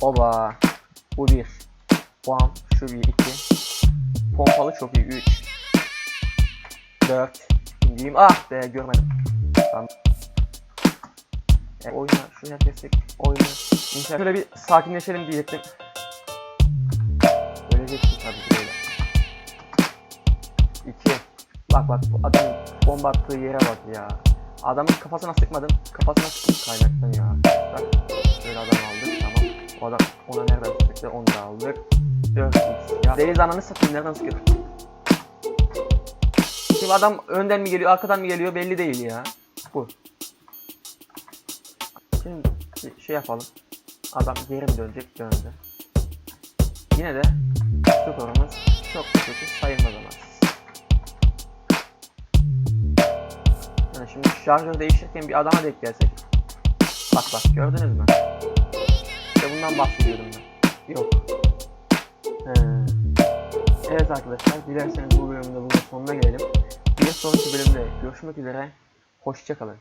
Oba. Bu bir. Puan. Şu bir iki. Pompalı çok iyi. Üç. Dört. İndiyim. Ah be görmedim. Tamam. E, oyna. Şu nefeslik. Oyna. İnşallah şöyle bir sakinleşelim diyecektim. Öleceksin tabii böyle. İki. Bak bak bu adam bomba attığı yere bak ya. Adamın kafasına sıkmadım. Kafasına sıktım kaynaktan ya. Bak böyle adam aldık tamam. Adam ona nereden sıktı onu da aldık. 4x ya. Deniz ananı satayım nereden sıkıyor? Şimdi adam önden mi geliyor arkadan mı geliyor belli değil ya. Bu. Şimdi şey yapalım. Adam geri mi dönecek döndü. Yine de skorumuz çok kötü sayılmaz. Yani şimdi şarjör değiştirirken bir adama denk gelsek. Bak bak gördünüz mü? İşte bundan bahsediyordum ben. Yok. He. Evet arkadaşlar dilerseniz bu bölümde bunun sonuna gelelim. Bir sonraki bölümde görüşmek üzere. Hoşçakalın.